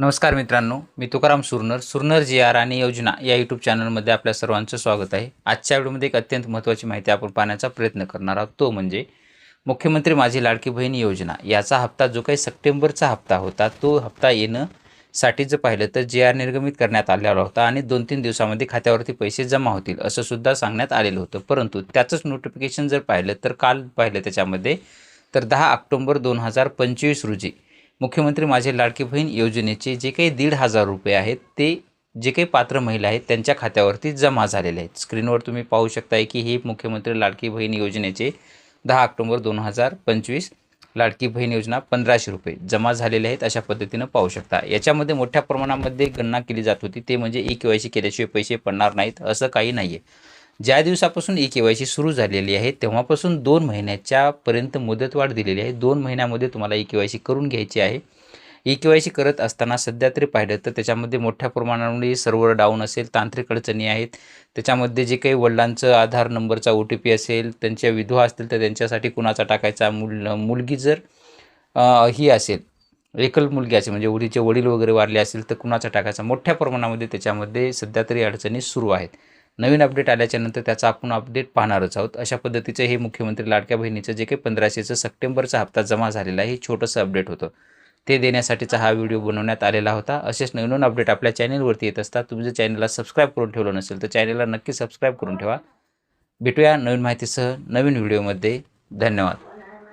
नमस्कार मित्रांनो मी तुकाराम सुरनर सुरनर जी आर आणि योजना या यूट्यूब चॅनलमध्ये आपल्या सर्वांचं स्वागत आहे. आजच्या व्हिडिओमध्ये एक अत्यंत महत्त्वाची माहिती आपण पाहण्याचा प्रयत्न करणार आहोत. तो म्हणजे मुख्यमंत्री माझी लाडकी बहीण योजना. याचा हप्ता जो काही सप्टेंबरचा हप्ता होता तो हप्ता येणं साठी जर पाहिलं तर जे आर निर्गमित करण्यात आलेला होता आणि दोन तीन दिवसामध्ये खात्यावरती पैसे जमा होतील असं सुद्धा सांगण्यात आलेलं होतं. परंतु त्याचंच नोटिफिकेशन जर पाहिलं तर काल पाहिलं त्याच्यामध्ये तर दहा ऑक्टोंबर दोन हजार पंचवीस रोजी मुख्यमंत्री माझे लाडकी बहीण योजनेचे जे काही दीड हजार रुपये आहेत ते जे काही पात्र महिला आहेत त्यांच्या खात्यावरती जमा झालेले आहेत. स्क्रीनवर तुम्ही पाहू शकताय की हे मुख्यमंत्री लाडकी बहीण योजनेचे दहा ऑक्टोबर दोन हजार पंचवीस लाडकी बहीण योजना पंधराशे रुपये जमा झालेले आहेत अशा पद्धतीनं पाहू शकता. याच्यामध्ये मोठ्या प्रमाणामध्ये गणना केली जात होती. ते म्हणजे ई के वाय सी केल्याशिवाय पैसे पडणार नाहीत असं काही नाही आहे ज्या दिवसापासून ई के वाय सी सुरू झालेली आहे तेव्हापासून दोन महिन्याच्या पर्यंत मुदतवाढ दिलेली आहे. दोन महिन्यामध्ये तुम्हाला ई के वाय सी करून घ्यायची आहे. ई के वाय सी करत असताना सध्या तरी पाहिलं तर त्याच्यामध्ये मोठ्या प्रमाणामध्ये सर्व्हर डाऊन असेल तांत्रिक अडचणी आहेत. त्याच्यामध्ये जे काही वडिलांचं आधार नंबरचा ओ टी पी असेल त्यांच्या विधवा असतील तर त्यांच्यासाठी कुणाचा टाकायचा मुल मुलगी जर ही असेल एकल मुलगी असेल म्हणजे मुलीचे वडील वगैरे वारले असेल तर कुणाचा टाकायचा मोठ्या प्रमाणामध्ये त्याच्यामध्ये सध्या तरी अडचणी सुरू आहेत. नवीन अपडेट आल्याच्यानंतर त्याचा आपण अपडेट पाहणारच आहोत. अशा पद्धतीचं हे मुख्यमंत्री लाडक्या बहिणीचं जे काही पंधराशेचं सप्टेंबरचा हप्ता जमा झालेला आहे हे छोटंसं अपडेट होतं. ते देण्यासाठीचा हा व्हिडिओ बनवण्यात आलेला होता. असेच नवीन नवीन अपडेट आपल्या चॅनलवरती येत असतात. तुम्ही जर चॅनलला सबस्क्राईब करून ठेवलं नसेल तर चॅनलला नक्की सबस्क्राईब करून ठेवा. भेटूया नवीन माहितीसह नवीन व्हिडिओमध्ये. धन्यवाद.